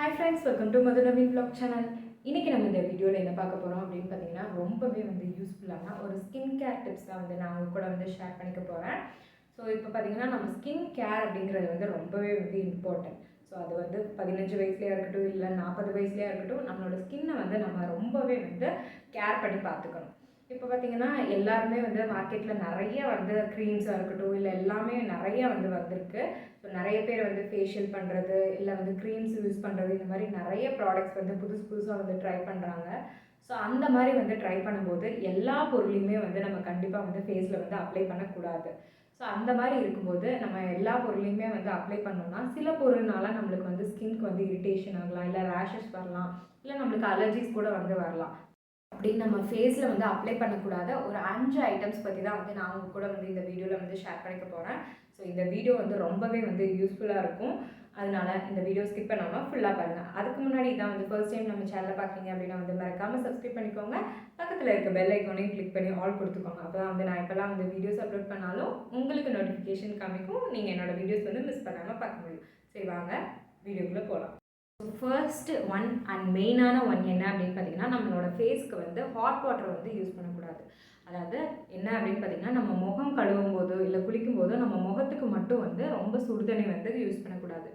Hi friends welcome to Madhu Naveen vlog channel இன்றைக்கி நம்ம இந்த வீடியோவில் என்ன பார்க்க போகிறோம் அப்படின்னு பார்த்தீங்கன்னா ரொம்பவே வந்து யூஸ்ஃபுல்லான ஒரு ஸ்கின் கேர் டிப்ஸ் தான் வந்து நான் உங்க கூட வந்து ஷேர் பண்ணிக்க போகிறேன் ஸோ இப்போ பார்த்தீங்கன்னா நம்ம ஸ்கின் கேர் அப்படிங்கிறது வந்து ரொம்பவே வந்து இம்பார்ட்டன்ட் ஸோ அது வந்து பதினஞ்சு வயசுலேயே இருக்கட்டும் இல்லை நாற்பது வயசுலேயே இருக்கட்டும் நம்மளோட ஸ்கின்னை வந்து நம்ம ரொம்பவே வந்து கேர் பண்ணி பார்த்துக்கணும். இப்போ பார்த்தீங்கன்னா எல்லாருமே வந்து மார்க்கெட்டில் நிறைய வந்து க்ரீம்ஸாக இருக்கட்டும் இல்லை எல்லாமே நிறைய வந்து வந்திருக்கு. ஸோ நிறைய பேர் வந்து ஃபேஷியல் பண்ணுறது இல்லை வந்து க்ரீம்ஸ் யூஸ் பண்ணுறது இந்த மாதிரி நிறைய ப்ராடக்ட்ஸ் வந்து புதுசு புதுசாக வந்து ட்ரை பண்ணுறாங்க ஸோ அந்த மாதிரி வந்து ட்ரை பண்ணும்போது எல்லா பொருளையுமே வந்து நம்ம கண்டிப்பாக வந்து ஃபேஸில் வந்து அப்ளை பண்ணக்கூடாது. ஸோ அந்த மாதிரி இருக்கும்போது நம்ம எல்லா பொருளையுமே வந்து அப்ளை பண்ணோம்னா சில பொருள்னால நம்மளுக்கு வந்து ஸ்கின்க்கு வந்து இரிட்டேஷன் ஆகலாம் இல்லை ரேஷஸ் வரலாம் இல்லை நம்மளுக்கு அலர்ஜிஸ் கூட வந்து வரலாம். அப்படின்னு நம்ம ஃபேஸில் வந்து அப்ளை பண்ணக்கூடாத ஒரு அஞ்சு ஐட்டம்ஸ் பற்றி தான் வந்து நான் உங்கள் கூட வந்து இந்த வீடியோவில் வந்து ஷேர் பண்ணிக்க போகிறேன் ஸோ இந்த வீடியோ வந்து ரொம்பவே வந்து யூஸ்ஃபுல்லாக இருக்கும். அதனால இந்த வீடியோ ஸ்கிப் பண்ணாமல் ஃபுல்லாக பாருங்கள் அதுக்கு முன்னாடி இதான் வந்து ஃபர்ஸ்ட் டைம் நம்ம சேனலை பார்க்குறீங்க அப்படின்னா வந்து மறக்காமல் சப்ஸ்கிரைப் பண்ணிக்கோங்க. பக்கத்தில் இருக்க பெல் ஐக்கோனையும் கிளிக் பண்ணி ஆல் கொடுத்துக்கோங்க. அப்போ தான் வந்து நான் இப்போலாம் வந்து வீடியோஸ் அப்லோட் பண்ணாலும் உங்களுக்கு நோட்டிஃபிகேஷன் காமிக்கும். நீங்கள் என்னோடய வீடியோஸ் வந்து மிஸ் பண்ணாமல் பார்க்க முடியும். சரி வாங்க. வீடியோக்குள்ளே போகலாம் ஃபர்ஸ்ட் ஒன் அண்ட் மெயினான ஒன் என்ன அப்படின்னு பார்த்தீங்கன்னா நம்மளோட ஃபேஸ்க்கு வந்து ஹாட் வாட்டர் வந்து யூஸ் பண்ணக்கூடாது. அதாவது என்ன அப்படின்னு பார்த்தீங்கன்னா நம்ம முகம் கழுவும் போதோ இல்லை குளிக்கும் போதோ நம்ம முகத்துக்கு மட்டும் வந்து ரொம்ப சுடுதண்ணி வந்து யூஸ் பண்ணக்கூடாது.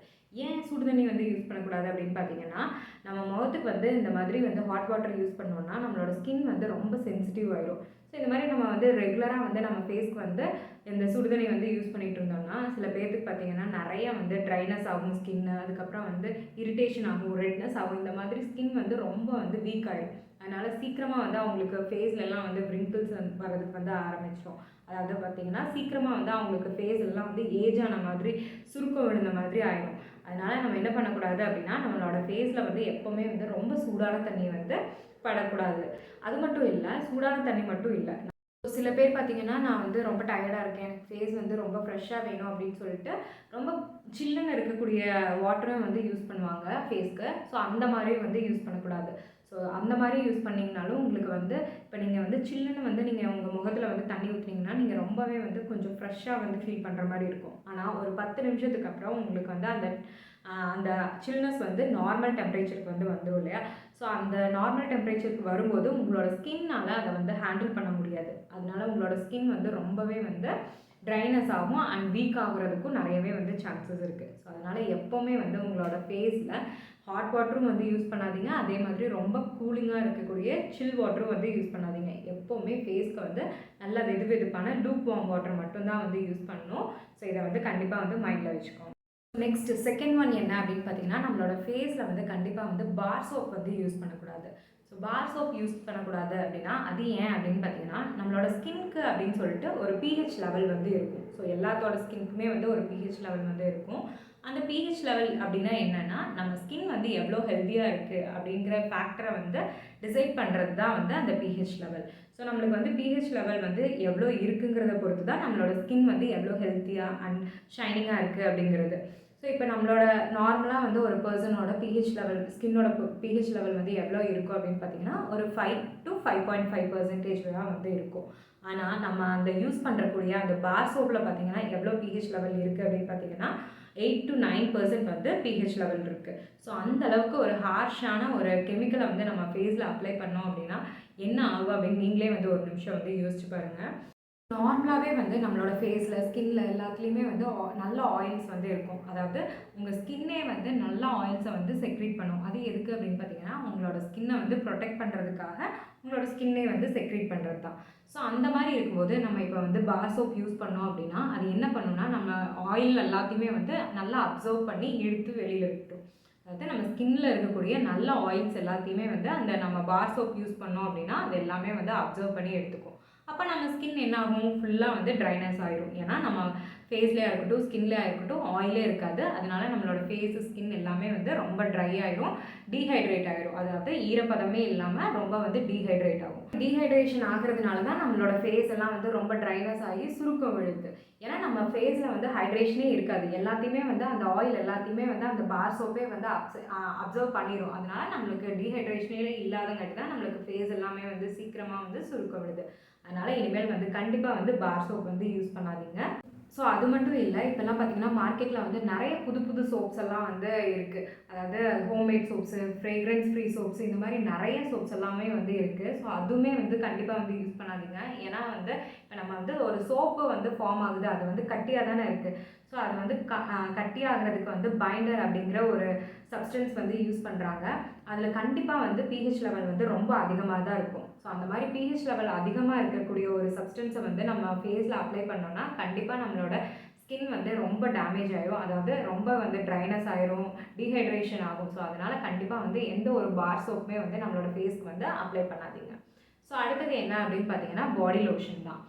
ஏன் சுடுதண்ணி வந்து யூஸ் பண்ணக்கூடாது அப்படின்னு பார்த்தீங்கன்னா நம்ம முகத்துக்கு வந்து இந்த மாதிரி வந்து ஹாட் வாட்டர் யூஸ் பண்ணோம்னா நம்மளோட ஸ்கின் வந்து ரொம்ப சென்சிட்டிவ் ஆயிடும் ஸோ இந்த மாதிரி நம்ம வந்து ரெகுலராக வந்து நம்ம ஃபேஸ்க்கு வந்து இந்த சுடுதண்ணி வந்து யூஸ் பண்ணிட்டு இருந்தோம்னா சில பேர்த்துக்கு பார்த்தீங்கன்னா நிறைய வந்து ட்ரைனஸ் ஆகும் ஸ்கின்னு அதுக்கப்புறம் வந்து இரிட்டேஷன் ஆகும் ரெட்னஸ் ஆகும். இந்த மாதிரி ஸ்கின் வந்து ரொம்ப வந்து வீக் ஆகிடும் அதனால் சீக்கிரமாக வந்து அவங்களுக்கு ஃபேஸ்லலாம் வந்து ரிங்கிள்ஸ் வந்து வரதுக்கு வந்து ஆரம்பிச்சிடும் அதாவது பார்த்தீங்கன்னா சீக்கிரமாக வந்து அவங்களுக்கு ஃபேஸ் எல்லாம் வந்து ஏஜ் ஆன மாதிரி சுருக்கம் விழுந்த மாதிரி ஆயிடும். அதனால் நம்ம என்ன பண்ணக்கூடாது அப்படின்னா நம்மளோட ஃபேஸில் வந்து எப்போவுமே வந்து ரொம்ப சூடான தண்ணி வந்து படக்கூடாது. அது மட்டும் இல்லை சூடான தண்ணி மட்டும் இல்லை. சில பேர் பார்த்தீங்கன்னா நான் வந்து ரொம்ப டயர்டாக இருக்கேன் எனக்கு ஃபேஸ் வந்து ரொம்ப ஃப்ரெஷ்ஷாக வேணும் அப்படின்னு சொல்லிட்டு ரொம்ப சில்லுன்னு இருக்கக்கூடிய வாட்டரும் வந்து யூஸ் பண்ணுவாங்க ஃபேஸ்க்கு ஸோ அந்த மாதிரி வந்து யூஸ் பண்ணக்கூடாது. ஸோ அந்த மாதிரி யூஸ் பண்ணிங்கனாலும் உங்களுக்கு வந்து இப்போ நீங்கள் வந்து சில்லுன்னு வந்து நீங்கள் உங்கள் முகத்தில் வந்து தண்ணி ஊற்றுனீங்கன்னா நீங்கள் ரொம்பவே வந்து கொஞ்சம் ஃப்ரெஷ்ஷாக வந்து ஃபீல் பண்ணுற மாதிரி இருக்கும். ஆனால் ஒரு பத்து நிமிஷத்துக்கு அப்புறம் உங்களுக்கு வந்து அந்த அந்த சில்னஸ் வந்து நார்மல் டெம்பரேச்சருக்கு வந்து வந்துடும் இல்லையா? ஸோ அந்த நார்மல் டெம்பரேச்சருக்கு வரும்போது உங்களோட ஸ்கின்னால் அதை வந்து ஹேண்டில் பண்ண முடியாது. அதனால உங்களோட ஸ்கின் வந்து ரொம்பவே வந்து ட்ரைனஸ் ஆகும் அண்ட் வீக் ஆகுறதுக்கும் நிறையவே வந்து சான்சஸ் இருக்குது ஸோ அதனால் எப்போவுமே வந்து உங்களோட ஃபேஸில் ஹாட் வாட்டரும் வந்து யூஸ் பண்ணாதீங்க. அதே மாதிரி ரொம்ப கூலிங்காக இருக்கக்கூடிய சில் வாட்டரும் வந்து யூஸ் பண்ணாதீங்க. எப்போவுமே ஃபேஸ்க்கு வந்து நல்ல வெது வெதுப்பான லூப் வார்ம் வாட்டர் மட்டும்தான் வந்து யூஸ் பண்ணணும். ஸோ இதை வந்து கண்டிப்பாக வந்து மைண்டில் வச்சுக்கோங்க. நெக்ஸ்ட் செகண்ட் ஒன் என்ன அப்படின்னு பார்த்தீங்கன்னா நம்மளோட ஃபேஸில் வந்து கண்டிப்பாக வந்து பார் சோப் வந்து யூஸ் பண்ணக்கூடாது. ஸோ பார் சோப் யூஸ் பண்ணக்கூடாது அப்படின்னா அது ஏன் அப்படின்னு பார்த்தீங்கன்னா நம்மளோட ஸ்கின்க்கு அப்படின்னு சொல்லிட்டு ஒரு பிஹெச் லெவல் வந்து இருக்கும். ஸோ எல்லாத்தோட ஸ்கின்க்குமே வந்து ஒரு பிஹெச் லெவல் வந்து இருக்கும். அந்த பிஹெச் லெவல் அப்படின்னா என்னென்னா நம்ம ஸ்கின் வந்து எவ்வளோ ஹெல்த்தியாக இருக்குது அப்படிங்கிற ஃபேக்டரை வந்து டிசைட் பண்ணுறது தான் வந்து அந்த பிஹெச் லெவல் ஸோ நம்மளுக்கு வந்து பிஹெச் லெவல் வந்து எவ்வளோ இருக்குங்கிறத பொறுத்து தான் நம்மளோட ஸ்கின் வந்து எவ்வளோ ஹெல்த்தியாக அண்ட் ஷைனிங்காக இருக்குது அப்படிங்கிறது. ஸோ இப்போ நம்மளோட நார்மலாக வந்து ஒரு பர்சனோட பிஹெச் லெவல் ஸ்கின்னோட பிஹெச் லெவல் வந்து எவ்வளோ இருக்கும் அப்படின்னு பார்த்தீங்கன்னா ஒரு five to five point five percentage தான் வந்து இருக்கும். ஆனால் நம்ம அந்த யூஸ் பண்ணுறக்கூடிய அந்த பார் சோப்பில் பார்த்தீங்கன்னா எவ்வளோ பிஹெச் லெவல் இருக்குது அப்படின்னு பார்த்தீங்கன்னா எயிட் டு நைன் பர்சன்ட் வந்து பிஹெச் லெவல் இருக்குது ஸோ அந்த அளவுக்கு ஒரு ஹார்ஷான ஒரு கெமிக்கலை வந்து நம்ம ஃபேஸில் அப்ளை பண்ணோம் அப்படின்னா என்ன ஆகும் அப்படின்னு நீங்களே வந்து ஒரு நிமிஷம் வந்து யோசிச்சு பாருங்கள் நார்மலாகவே வந்து நம்மளோட ஃபேஸில் ஸ்கின்ல எல்லாத்துலேயுமே வந்து நல்ல ஆயில்ஸ் வந்து இருக்கும். அதாவது உங்கள் ஸ்கின்னே வந்து நல்ல ஆயில்ஸை வந்து செக்ரேட் பண்ணும். அது எதுக்கு அப்படின்னு பார்த்தீங்கன்னா உங்களோட ஸ்கின்னை வந்து ப்ரொடெக்ட் பண்ணுறதுக்காக உங்களோட ஸ்கின்னே வந்து செக்ரேட் பண்ணுறது தான் ஸோ அந்த மாதிரி இருக்கும்போது நம்ம இப்போ வந்து பார் சோப் யூஸ் பண்ணோம் அப்படின்னா அது என்ன பண்ணுன்னா நம்ம ஆயில் எல்லாத்தையுமே வந்து நல்லா அப்சர்வ் பண்ணி இழுத்து வெளியில் விட்டுரும். அதாவது நம்ம ஸ்கின்ல இருக்கக்கூடிய நல்ல ஆயில்ஸ் எல்லாத்தையுமே வந்து அந்த நம்ம பார் சோப் யூஸ் பண்ணோம் அப்படின்னா அது எல்லாமே வந்து அப்சர்வ் பண்ணி எடுத்துக்கும். அப்போ நம்ம ஸ்கின் என்ன ஆகும் ஃபுல்லாக வந்து ட்ரைனஸ் ஆகிரும் ஏன்னா நம்ம ஃபேஸ்லேயே இருக்கட்டும் ஸ்கின்லேயே இருக்கட்டும் ஆயிலே இருக்காது. அதனால நம்மளோட ஃபேஸு ஸ்கின் எல்லாமே வந்து ரொம்ப ட்ரை ஆயிடும் டீஹைட்ரேட் ஆயிடும் அதாவது ஈரப்பதமே இல்லாமல் ரொம்ப வந்து டீஹைட்ரேட் ஆகும். டீஹைட்ரேஷன் ஆகிறதுனால தான் நம்மளோட ஃபேஸ் எல்லாம் வந்து ரொம்ப ட்ரைனஸ் ஆகி சுருக்கம் விழுது. ஏன்னா நம்ம ஃபேஸில் வந்து ஹைட்ரேஷனே இருக்காது. எல்லாத்தையுமே வந்து அந்த ஆயில் எல்லாத்தையுமே வந்து அந்த பார் சோப்பே வந்து அப்சர்வ் பண்ணிடும் அதனால நம்மளுக்கு டீஹைட்ரேஷனே இல்லாதங்காட்டி தான் நம்மளுக்கு ஃபேஸ் எல்லாமே வந்து சீக்கிரமாக வந்து சுருக்கம் விழுது. அதனால் இனிமேல் வந்து கண்டிப்பாக வந்து பார் சோப் வந்து யூஸ் பண்ணாதீங்க. ஸோ அது மட்டும் இல்லை இப்போல்லாம் பார்த்தீங்கன்னா மார்க்கெட்டில் வந்து நிறைய புது புது சோப்ஸ் எல்லாம் வந்து இருக்குது அதாவது homemade soaps fragrance free soaps இந்த மாதிரி நிறைய சோப்ஸ் எல்லாமே வந்து இருக்குது ஸோ அதுவுமே வந்து கண்டிப்பாக வந்து யூஸ் பண்ணாதீங்க. ஏன்னா வந்து இப்போ நம்ம வந்து ஒரு சோப்பு வந்து ஃபார்ம் ஆகுது அது வந்து கட்டியாக தானே இருக்குது ஸோ அது வந்து க கட்டி ஆகிறதுக்கு வந்து பைண்டர் அப்படிங்கிற ஒரு சப்ஸ்டன்ஸ் வந்து யூஸ் பண்ணுறாங்க அதில் கண்டிப்பாக வந்து பிஹெச் லெவல் வந்து ரொம்ப அதிகமாக தான் இருக்கும். ஸோ அந்த மாதிரி பிஹெச் லெவல் அதிகமாக இருக்கக்கூடிய ஒரு சப்ஸ்டன்ஸை வந்து நம்ம ஃபேஸில் அப்ளை பண்ணோம்னா கண்டிப்பாக நம்மளோட ஸ்கின் வந்து ரொம்ப டேமேஜ் ஆகிடும் அதாவது ரொம்ப வந்து ட்ரைனஸ் ஆயிரும் டீஹைட்ரேஷன் ஆகும். ஸோ அதனால் கண்டிப்பாக வந்து எந்த ஒரு பார் சோப்புமே வந்து நம்மளோட ஃபேஸ்க்கு வந்து அப்ளை பண்ணாதீங்க. ஸோ அடுத்தது என்ன அப்படின்னு பார்த்தீங்கன்னா பாடி லோஷன் தான்.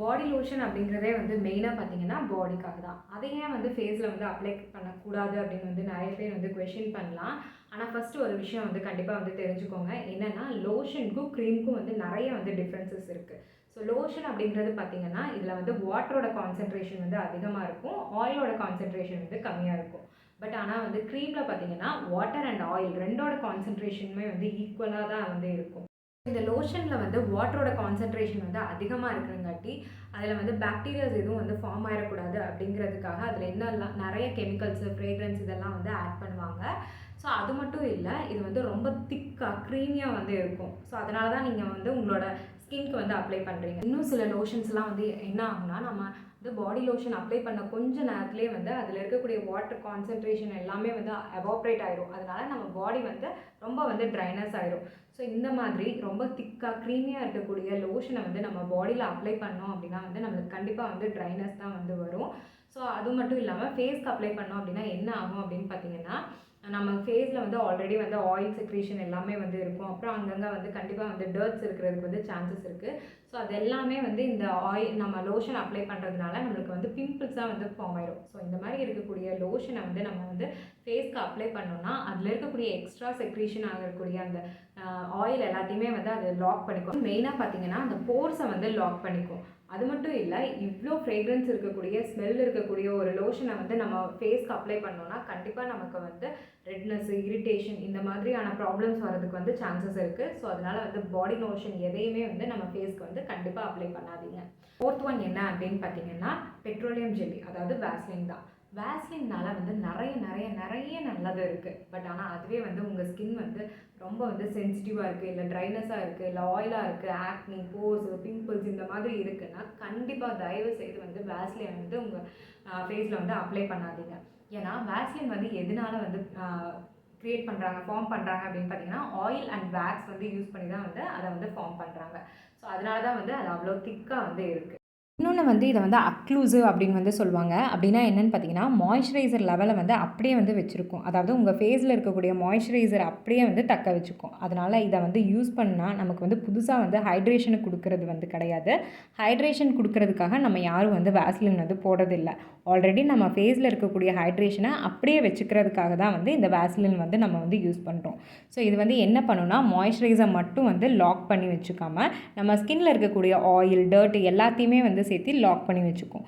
பாடி லோஷன் அப்படிங்கிறதே வந்து மெயினாக பார்த்தீங்கன்னா பாடிக்காக தான். அதை ஏன் வந்து ஃபேஸில் வந்து அப்ளை பண்ணக்கூடாது அப்படின்னு வந்து நிறைய பேர் வந்து கொஷின் பண்ணலாம். ஆனால் ஃபஸ்ட்டு ஒரு விஷயம் வந்து கண்டிப்பாக வந்து தெரிஞ்சுக்கோங்க. என்னென்னா லோஷனுக்கும் க்ரீமுக்கும் வந்து நிறைய வந்து டிஃப்ரென்சஸ் இருக்குது ஸோ லோஷன் அப்படிங்கிறது பார்த்தீங்கன்னா இதில் வந்து வாட்டரோட கான்சென்ட்ரேஷன் வந்து அதிகமாக இருக்கும். ஆயிலோட கான்சென்ட்ரேஷன் வந்து கம்மியாக இருக்கும். பட் ஆனால் வந்து க்ரீமில் பார்த்தீங்கன்னா வாட்டர் அண்ட் ஆயில் ரெண்டோட கான்சென்ட்ரேஷனுமே வந்து ஈக்குவலாக தான் வந்து இருக்கும். இந்த லோஷனில் வந்து வாட்டரோட கான்சென்ட்ரேஷன் வந்து அதிகமாக இருக்கிறங்காட்டி அதில் வந்து பாக்டீரியாஸ் எதுவும் வந்து ஃபார்ம் ஆகிடக்கூடாது அப்படிங்கிறதுக்காக அதில் என்னெல்லாம் நிறைய கெமிக்கல்ஸ் ஃப்ரேக்ரன்ஸ் இதெல்லாம் வந்து ஆட் பண்ணுவாங்க. ஸோ அது மட்டும் இல்லை இது வந்து ரொம்ப திக்காக க்ரீமியாக வந்து இருக்கும். ஸோ அதனால தான் நீங்கள் வந்து உங்களோட ஸ்கின்க்கு வந்து அப்ளை பண்ணுறீங்க இன்னும் சில லோஷன்ஸ்லாம் வந்து என்ன ஆகும்னா நம்ம வந்து பாடி லோஷன் அப்ளை பண்ண கொஞ்ச நேரத்துலேயே வந்து அதில் இருக்கக்கூடிய வாட்டர் கான்சென்ட்ரேஷன் எல்லாமே வந்து எவாப்ரேட் ஆயிரும். அதனால நம்ம பாடி வந்து ரொம்ப வந்து ட்ரைனஸ் ஆயிரும். ஸோ இந்த மாதிரி ரொம்ப திக்காக க்ரீமியாக இருக்கக்கூடிய லோஷனை வந்து நம்ம பாடியில் அப்ளை பண்ணோம் அப்படின்னா வந்து நம்மளுக்கு கண்டிப்பாக வந்து ட்ரைனஸ் தான் வந்து வரும். ஸோ அது மட்டும் இல்லாமல் ஃபேஸ்க்கு அப்ளை பண்ணோம் அப்படின்னா என்ன ஆகும் அப்படின்னு பார்த்தீங்கன்னா நம்ம ஃபேஸில் வந்து ஆல்ரெடி வந்து ஆயில் செக்ரேஷன் எல்லாமே வந்து இருக்கும். அப்புறம் அங்கங்கே வந்து கண்டிப்பாக வந்து டர்ட்ஸ் இருக்கிறதுக்கு வந்து சான்சஸ் இருக்குது ஸோ அது எல்லாமே வந்து இந்த ஆயில் நம்ம லோஷன் அப்ளை பண்ணுறதுனால நம்மளுக்கு வந்து பிம்பிள்ஸாக வந்து ஃபார்ம் ஆயிடும் ஸோ இந்த மாதிரி இருக்கக்கூடிய லோஷனை வந்து நம்ம வந்து ஃபேஸ்க்கு அப்ளை பண்ணோம்னா அதில் இருக்கக்கூடிய எக்ஸ்ட்ரா செக்ரேஷன் ஆகக்கூடிய அந்த ஆயில் எல்லாத்தையுமே வந்து அது லாக் பண்ணிக்கும். மெயினாக பார்த்தீங்கன்னா அந்த போர்ஸை வந்து லாக் பண்ணிக்கும். அது மட்டும் இல்லை இவ்வளோ ஃப்ரேக்ரன்ஸ் இருக்கக்கூடிய ஸ்மெல் இருக்கக்கூடிய ஒரு லோஷனை வந்து நம்ம ஃபேஸ்க்கு அப்ளை பண்ணோன்னா கண்டிப்பாக நமக்கு வந்து ரெட்னஸ் இரிட்டேஷன் இந்த மாதிரியான ப்ராப்ளம்ஸ் வரதுக்கு வந்து சான்சஸ் இருக்குது ஸோ அதனால் வந்து பாடி லோஷன் எதையுமே வந்து நம்ம ஃபேஸ்க்கு வந்து கண்டிப்பாக அப்ளை பண்ணாதீங்க. ஃபோர்த் ஒன் என்ன அப்படின்னு பார்த்தீங்கன்னா பெட்ரோலியம் ஜெல்லி அதாவது வேஸ்லின் தான். வேஸ்லின்னால வந்து நிறைய நிறைய நிறைய நல்லது இருக்குது பட் ஆனால் அதுவே வந்து உங்கள் ஸ்கின் வந்து ரொம்ப வந்து சென்சிட்டிவாக இருக்குது இல்லை ட்ரைனஸாக இருக்குது இல்லை ஆயிலாக இருக்குது ஆக்னி போர்ஸ் பிம்பிள்ஸ் இந்த மாதிரி இருக்குன்னா கண்டிப்பாக தயவு செய்து வந்து வேஸ்லின் வந்து உங்கள் ஃபேஸில் வந்து அப்ளை பண்ணாதீங்க. ஏன்னா வேஸ்லின் வந்து எதனால வந்து க்ரியேட் பண்ணுறாங்க ஃபார்ம் பண்ணுறாங்க அப்படின்னு பார்த்தீங்கன்னா ஆயில் அண்ட் வேக்ஸ் வந்து யூஸ் பண்ணி தான் வந்து அதை வந்து ஃபார்ம் பண்ணுறாங்க ஸோ அதனால தான் வந்து அது அவ்வளோ திக்காக வந்து இருக்குது இன்னொன்று வந்து இதை வந்து அக்ளூசிவ் அப்படின்னு வந்து சொல்லுவாங்க. அப்படின்னா என்னென்னு பார்த்தீங்கன்னா மாய்ஸ்சரைசர் லெவலை வந்து அப்படியே வந்து வச்சுருக்கும். அதாவது உங்கள் ஃபேஸில் இருக்கக்கூடிய மாய்ஸ்சரைசர் அப்படியே வந்து தக்க வச்சுக்கும். அதனால் இதை வந்து யூஸ் பண்ணால் நமக்கு வந்து புதுசாக வந்து ஹைட்ரேஷனை கொடுக்கறது வந்து கிடையாது. ஹைட்ரேஷன் கொடுக்கறதுக்காக நம்ம யாரும் வந்து வேஸ்லின் வந்து போடுறதில்ல. ஆல்ரெடி நம்ம ஃபேஸில் இருக்கக்கூடிய ஹைட்ரேஷனை அப்படியே வச்சுக்கிறதுக்காக தான் வந்து இந்த வேஸ்லின் வந்து நம்ம வந்து யூஸ் பண்ணுறோம் ஸோ இது வந்து என்ன பண்ணுன்னா மாய்ஸ்சரைசர் மட்டும் வந்து லாக் பண்ணி வச்சுக்காமல் நம்ம ஸ்கின்னில் இருக்கக்கூடிய ஆயில் டர்ட் எல்லாத்தையுமே வந்து சேர்த்து லாக் பண்ணி வச்சுக்கும்.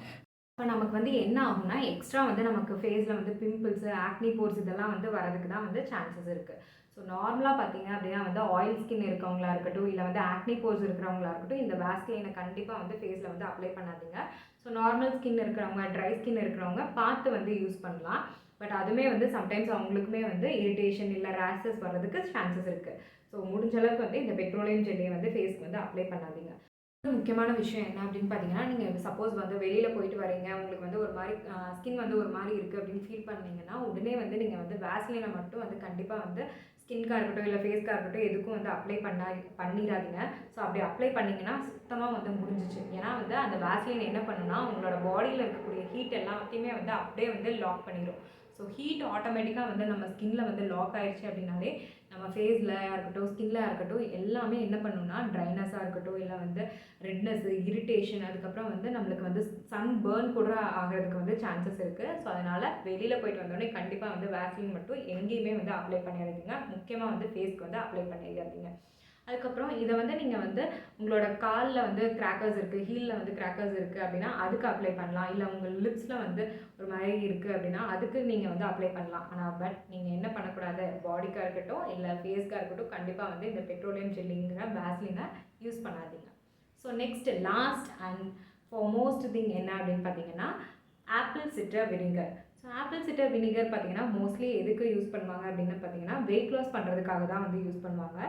இப்போ நமக்கு வந்து என்ன ஆகும்னா எக்ஸ்ட்ரா வந்து நமக்கு ஃபேஸில் வந்து பிம்பிள்ஸு ஆக்னி போர்ஸ் இதெல்லாம் வந்து வரதுக்கு தான் வந்து சான்சஸ் இருக்குது ஸோ நார்மலாக பார்த்தீங்க அப்படின்னா வந்து ஆயில் ஸ்கின் இருக்கவங்களா இருக்கட்டும் இல்லை வந்து ஆக்னி போர்ஸ் இருக்கிறவங்களா இருக்கட்டும் இந்த வேஸ்லினை கண்டிப்பாக வந்து ஃபேஸில் வந்து அப்ளை பண்ணாதீங்க. ஸோ நார்மல் ஸ்கின் இருக்கிறவங்க ட்ரை ஸ்கின் இருக்கிறவங்க பார்த்து வந்து யூஸ் பண்ணலாம். பட் அதுவுமே வந்து சம்டைம்ஸ் அவங்களுக்குமே வந்து இரிட்டேஷன் இல்லை ரேஷஸ் வர்றதுக்கு சான்சஸ் இருக்குது ஸோ முடிஞ்ச அளவுக்கு வந்து இந்த பெட்ரோலியம் ஜெல்லியை வந்து ஃபேஸ்க்கு வந்து அப்ளை பண்ணாதீங்க. முக்கியமான விஷயம் என்ன அப்படின்னு பார்த்தீங்கன்னா நீங்கள் சப்போஸ் வந்து வெளியில் போயிட்டு வரீங்க உங்களுக்கு வந்து ஒரு மாதிரி ஸ்கின் வந்து ஒரு மாதிரி இருக்குது அப்படின்னு ஃபீல் பண்ணீங்கன்னா உடனே வந்து நீங்கள் வந்து வேஸ்லினை மட்டும் வந்து கண்டிப்பாக வந்து ஸ்கின்காக இருக்கட்டும் இல்லை ஃபேஸ்க்காக இருக்கட்டும் எதுக்கும் வந்து அப்ளை பண்ணா பண்ணிடாதீங்க ஸோ அப்படி அப்ளை பண்ணிங்கன்னா சுத்தமாக வந்து முடிஞ்சிச்சு. ஏன்னா வந்து அந்த வேஸ்லின் என்ன பண்ணுன்னா உங்களோட பாடியில் இருக்கக்கூடிய ஹீட் எல்லாத்தையுமே வந்து அப்படியே வந்து லாக் பண்ணிடும் ஸோ ஹீட் ஆட்டோமேட்டிக்காக வந்து நம்ம ஸ்கின்னில் வந்து லாக் ஆயிடுச்சு அப்படின்னாலே நம்ம ஃபேஸில் இருக்கட்டும் ஸ்கின்ல இருக்கட்டும் எல்லாமே என்ன பண்ணுன்னா ட்ரைனஸாக இருக்கட்டும் இல்லை வந்து ரெட்னஸ் இரிட்டேஷன் அதுக்கப்புறம் வந்து நம்மளுக்கு வந்து சன் பேர்ன் கூட ஆகிறதுக்கு வந்து சான்சஸ் இருக்குது ஸோ அதனால் வெளியில் போயிட்டு வந்தோடனே கண்டிப்பாக வந்து வேக்சின் மட்டும் எங்கேயுமே வந்து அப்ளை பண்ணிடாதீங்க முக்கியமாக வந்து ஃபேஸ்க்கு வந்து அப்ளை பண்ணிடாதீங்க அதுக்கப்புறம் இதை வந்து நீங்கள் வந்து உங்களோட காலில் வந்து கிராக்கர்ஸ் இருக்குது ஹீலில் வந்து கிராக்கர்ஸ் இருக்குது அப்படின்னா அதுக்கு அப்ளை பண்ணலாம். இல்லை உங்கள் லிப்ஸில் வந்து ஒரு மாதிரி இருக்குது அப்படின்னா அதுக்கு நீங்கள் வந்து அப்ளை பண்ணலாம். ஆனால் பட் நீங்கள் என்ன பண்ணக்கூடாது? பாடிக்காக இருக்கட்டும் இல்லை ஃபேஸ்க்காக இருக்கட்டும் கண்டிப்பாக வந்து இந்த பெட்ரோலியம் ஜெல்லிங்கிற பேஸ்லினை யூஸ் பண்ணாதீங்க. So next last and for most thing என்ன அப்படின்னு பார்த்தீங்கன்னா apple cider vinegar so apple cider vinegar பார்த்தீங்கன்னா மோஸ்ட்லி எதுக்கு யூஸ் பண்ணுவாங்க அப்படின்னு பார்த்தீங்கன்னா வெயிட் லாஸ் பண்ணுறதுக்காக தான் வந்து யூஸ் பண்ணுவாங்க.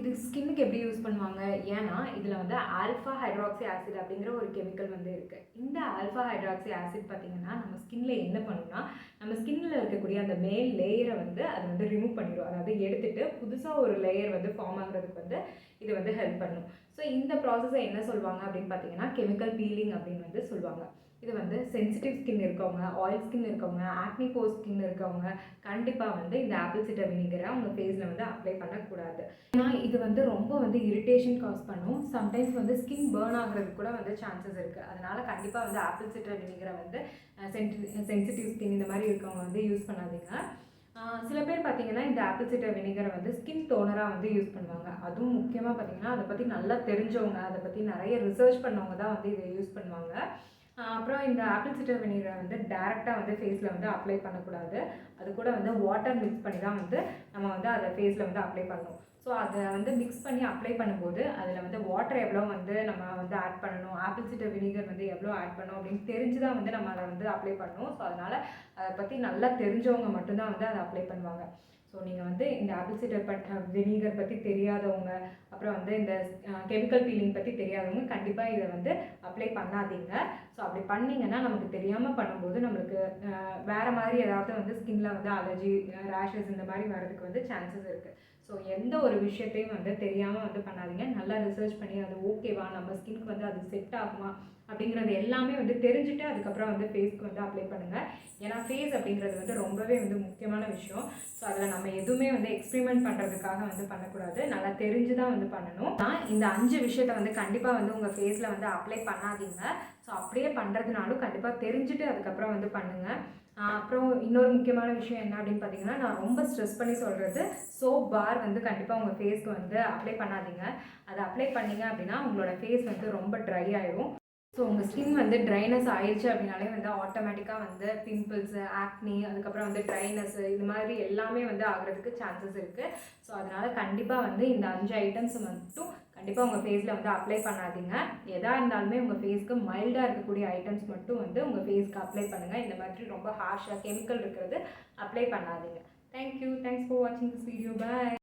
இது ஸ்கின்னுக்கு எப்படி யூஸ் பண்ணுவாங்க? ஏன்னா இதில் வந்து ஆல்ஃபா ஹைட்ராக்சி ஆசிட் அப்படிங்கிற ஒரு கெமிக்கல் வந்து இருக்குது இந்த ஆல்ஃபா ஹைட்ராக்சி ஆசிட் பார்த்திங்கன்னா நம்ம ஸ்கின்ல என்ன பண்ணுன்னா நம்ம ஸ்கின்ல இருக்கக்கூடிய அந்த மேல் லேயரை வந்து அது வந்து ரிமூவ் பண்ணிடும் அதாவது எடுத்துட்டு புதுசாக ஒரு லேயர் வந்து ஃபார்ம் ஆகுறதுக்கு வந்து இது வந்து ஹெல்ப் பண்ணும். ஸோ இந்த ப்ராசஸை என்ன சொல்லுவாங்க அப்படின்னு பார்த்தீங்கன்னா கெமிக்கல் பீலிங் அப்படின்னு வந்து சொல்லுவாங்க. இது வந்து சென்சிட்டிவ் ஸ்கின் இருக்கவங்க ஆயில் ஸ்கின் இருக்கவங்க ஆக்னி போர் ஸ்கின் இருக்கவங்க கண்டிப்பாக வந்து இந்த ஆப்பிள் சிட்டர் வினிகரை அவங்க ஃபேஸில் வந்து அப்ளை பண்ணக்கூடாது. ஏன்னா இது வந்து ரொம்ப வந்து இரிட்டேஷன் காஸ் பண்ணும். சம்டைம்ஸ் வந்து ஸ்கின் பேர்ன் ஆகிறதுக்கு கூட வந்து சான்சஸ் இருக்குது அதனால் கண்டிப்பாக வந்து ஆப்பிள் சிட்டர் வினிகரை வந்து சென்சிட்டிவ் ஸ்கின் இந்த மாதிரி இருக்கவங்க வந்து யூஸ் பண்ணாதீங்க. சில பேர் பார்த்தீங்கன்னா இந்த ஆப்பிள் சிட்டர் வினிகரை வந்து ஸ்கின் டோனராக வந்து யூஸ் பண்ணுவாங்க. அதுவும் முக்கியமாக பார்த்தீங்கன்னா அதை பற்றி நல்லா தெரிஞ்சவங்க அதை பற்றி நிறைய ரிசர்ச் பண்ணவங்க தான் வந்து இதை யூஸ் பண்ணுவாங்க. அப்புறம் இந்த ஆப்பிள் சிட்டர் வினிகரை வந்து டேரெக்டாக வந்து ஃபேஸில் வந்து அப்ளை பண்ணக்கூடாது. அது கூட வந்து வாட்டர் மிக்ஸ் பண்ணி தான் வந்து நம்ம வந்து அதை ஃபேஸில் வந்து அப்ளை பண்ணணும். ஸோ அதை வந்து மிக்ஸ் பண்ணி அப்ளை பண்ணும்போது அதில் வந்து வாட்டர் எவ்வளோ வந்து நம்ம வந்து ஆட் பண்ணணும் ஆப்பிள் சிட்டர் வினிகர் வந்து எவ்வளோ ஆட் பண்ணணும் அப்படின்னு தெரிஞ்சு தான் வந்து நம்ம அதை வந்து அப்ளை பண்ணணும். ஸோ அதனால் அதை பற்றி நல்லா தெரிஞ்சவங்க மட்டும்தான் வந்து அதை அப்ளை பண்ணுவாங்க. ஸோ நீங்கள் வந்து இந்த ஆப்பிள் சீடர் பட் வினிகர் பற்றி தெரியாதவங்க அப்புறம் வந்து இந்த கெமிக்கல் பீலிங் பற்றி தெரியாதவங்க கண்டிப்பாக இதை வந்து அப்ளை பண்ணாதீங்க. ஸோ அப்படி பண்ணிங்கன்னா நமக்கு தெரியாமல் பண்ணும்போது நம்மளுக்கு வேறு மாதிரி ஏதாவது வந்து ஸ்கின்ல வந்து அலர்ஜி ரேஷஸ் இந்த மாதிரி வரதுக்கு வந்து சான்சஸ் இருக்குது ஸோ எந்த ஒரு விஷயத்தையும் வந்து தெரியாமல் வந்து பண்ணாதீங்க. நல்லா ரிசர்ச் பண்ணி அது ஓகேவா நம்ம ஸ்கின்க்கு வந்து அது செட் ஆகுமா? அப்படிங்கிறது எல்லாமே வந்து தெரிஞ்சுட்டு அதுக்கப்புறம் வந்து ஃபேஸ்க்கு வந்து அப்ளை பண்ணுங்கள் ஏன்னா ஃபேஸ் அப்படிங்கிறது வந்து ரொம்பவே வந்து முக்கியமான விஷயம். ஸோ அதில் நம்ம எதுவுமே வந்து எக்ஸ்பெரிமெண்ட் பண்ணுறதுக்காக வந்து பண்ணக்கூடாது. நல்லா தெரிஞ்சு தான் வந்து பண்ணணும். நான் இந்த அஞ்சு விஷயத்த வந்து கண்டிப்பாக வந்து உங்கள் ஃபேஸில் வந்து அப்ளை பண்ணாதீங்க. ஸோ அப்படியே பண்ணுறதுனாலும் கண்டிப்பாக தெரிஞ்சுட்டு அதுக்கப்புறம் வந்து பண்ணுங்கள் அப்புறம் இன்னொரு முக்கியமான விஷயம் என்ன அப்படின்னு பார்த்தீங்கன்னா நான் ரொம்ப ஸ்ட்ரெஸ் பண்ணி சொல்கிறது சோப் பார் வந்து கண்டிப்பாக உங்கள் ஃபேஸ்க்கு வந்து அப்ளை பண்ணாதீங்க. அதை அப்ளை பண்ணீங்க அப்படின்னா உங்களோட ஃபேஸ் வந்து ரொம்ப ட்ரை ஆயிடும் ஸோ உங்கள் ஸ்கின் வந்து ட்ரைனஸ் ஆயிடுச்சு அப்படின்னாலே வந்து ஆட்டோமேட்டிக்காக வந்து பிம்பிள்ஸு ஆக்னி அதுக்கப்புறம் வந்து ட்ரைனஸ் இது மாதிரி எல்லாமே வந்து ஆகிறதுக்கு சான்சஸ் இருக்குது ஸோ அதனால் கண்டிப்பாக வந்து இந்த அஞ்சு ஐட்டம்ஸ் மட்டும் கண்டிப்பாக உங்கள் ஃபேஸில் வந்து அப்ளை பண்ணாதீங்க. எதாக இருந்தாலுமே உங்கள் ஃபேஸ்க்கு மைல்டாக இருக்கக்கூடிய ஐட்டம்ஸ் மட்டும் வந்து உங்கள் ஃபேஸ்க்கு அப்ளை பண்ணுங்கள் இந்த மாதிரி ரொம்ப ஹார்ஷாக கெமிக்கல் இருக்கிறது அப்ளை பண்ணாதீங்க. தேங்க்யூ தேங்க்ஸ் ஃபார் வாட்சிங் திஸ் வீடியோ பாய்